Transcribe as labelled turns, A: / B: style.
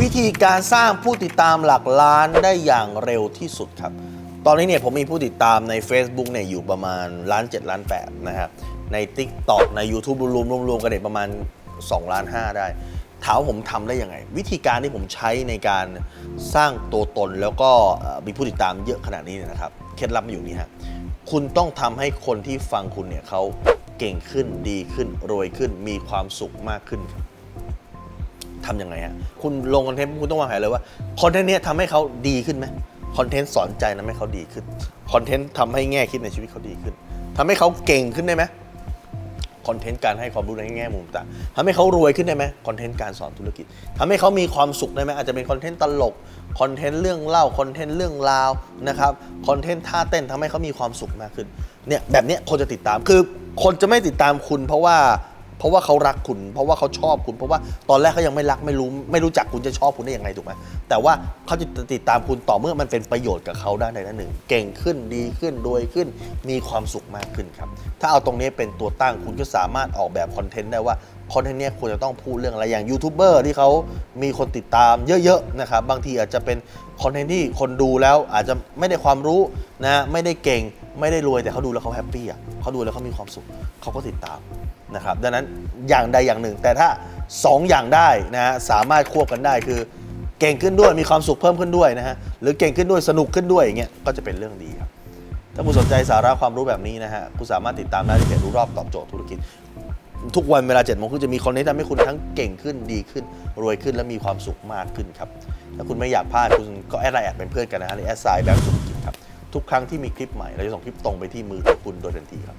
A: วิธีการสร้างผู้ติดตามหลักล้านได้อย่างเร็วที่สุดครับ ตอนนี้เนี่ยผมมีผู้ติดตามใน Facebook เนี่ยอยู่ประมาณล้าน7ล้าน8นะครับ ใน TikTok ใน YouTube รวมๆรวมๆกันเนี่ยประมาณ2ล้าน5ได้ ถามว่าผมทำได้ยังไง วิธีการที่ผมใช้ในการสร้างตัวตนแล้วก็มีผู้ติดตามเยอะขนาดนี้เนี่ยนะครับเคล็ดลับมันอยู่นี่ฮะคุณต้องทำให้คนที่ฟังคุณเนี่ยเขาเก่งขึ้นดีขึ้นรวยขึ้นมีความสุขมากขึ้นครับ ทำยังไงฮะคุณลงคอนเทนต์คุณต้องวางแผนเลยว่าคอนเทนต์เนี้ยทำให้เขาดีขึ้นไหมคอนเทนต์สอนใจทำให้เขาดีขึ้นคอนเทนต์ทำให้แง่คิดในชีวิตเขาดีขึ้นทำให้เขาเก่งขึ้นได้ไหมคอนเทนต์การให้ความรู้ในแง่มุมต่างทำให้เขารวยขึ้นได้ไหมคอนเทนต์การสอนธุรกิจทำให้เขามีความสุขได้ไหมอาจจะเป็นคอนเทนต์ตลกคอนเทนต์เรื่องเล่าคอนเทนต์เรื่องราวนะครับคอนเทนต์ท่าเต้นทำให้เขามีความสุขมากขึ้นเนี่ยแบบนี้คนจะติดตามคือคนจะไม่ติดตามคุณเพราะว่า เพราะว่าเขารักคุณ เพราะว่าเขาชอบคุณ เพราะว่าตอนแรกเขายังไม่รักไม่รู้ ไม่รู้จักคุณจะชอบคุณได้ยังไงถูกไหมแต่ว่าเขาจะติดตามคุณต่อเมื่อมันเป็นประโยชน์กับเขาด้านใดด้านหนึ่ง เก่งขึ้นดีขึ้นรวยขึ้นมีความสุขมากขึ้นครับ ถ้าเอาตรงนี้เป็นตัวตั้งคุณก็สามารถออกแบบคอนเทนต์ได้ว่าคอนเทนต์เนี้ยควรจะต้องพูดเรื่องอะไรอย่างยูทูบเบอร์ที่เขามีคนติดตามเยอะๆนะครับบางทีอาจจะเป็นคอนเทนต์ที่คนดูแล้วอาจจะไม่ได้ความรู้นะไม่ได้เก่ง ไม่ได้รวยแต่เขาดูแล้วเขาแฮปปี้อะเขาดูแล้วเขามีความสุขเขาก็ติดตามนะครับดังนั้นอย่างใดอย่างหนึ่ง แต่ถ้า 2 อย่างได้นะฮะสามารถควบกันได้คือ เก่งขึ้นด้วยมีความสุขเพิ่มขึ้นด้วยนะฮะหรือเก่งขึ้นด้วยสนุกขึ้นด้วยอย่างเงี้ยก็จะเป็นเรื่องดีครับถ้าคุณสนใจสาระความรู้แบบนี้นะฮะคุณสามารถติดตามได้ที่เพจรู้รอบตอบโจทย์ธุรกิจ ทุกวันเวลา7จ็ดโมงครึ่งจะมีคอนเทนต์ทำให้คุณทั้งเก่งขึ้นดีขึ้น รวยขึ้นและมีความสุขมากขึ้นครับถ้าคุณไม่อยากพลาดคุณก็แอดไลน์แอดเป็นเพื่อนกันนะฮะในแอดไซด์แบงก์ธุรกิจครับ ทุกครั้งที่มีคลิปใหม่ เราจะส่งคลิปตรงไปที่มือของคุณโดยทันทีครับ